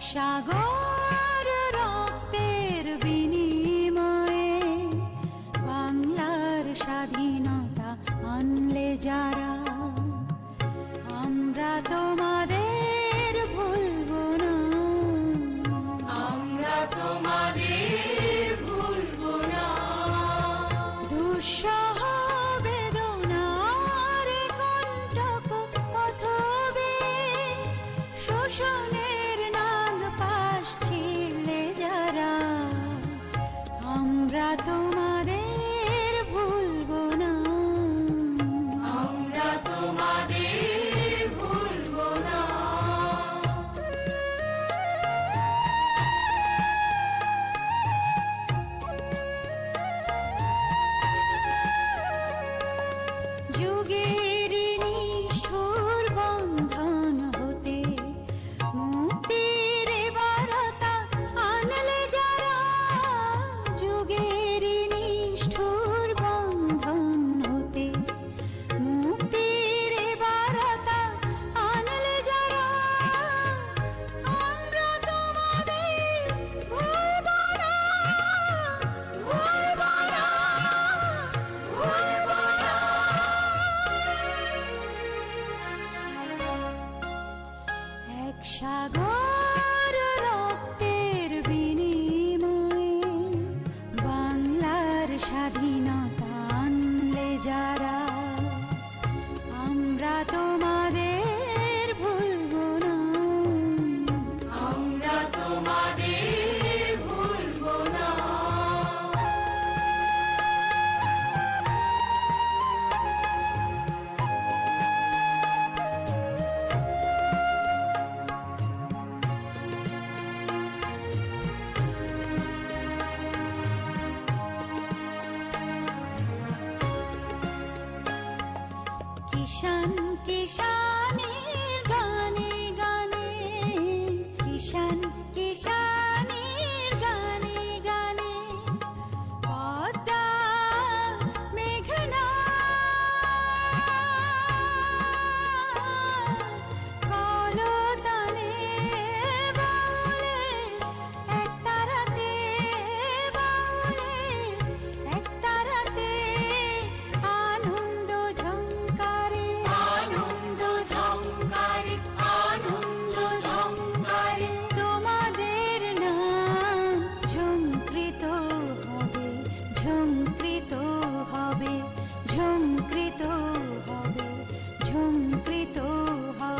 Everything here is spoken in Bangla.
সাগর রক্তের বিনিময়ে বাংলার স্বাধীনতা আনলে যারা i don't 傻瓜。山。হবে ঝুমকৃত হবে ঝুমকৃত হবে।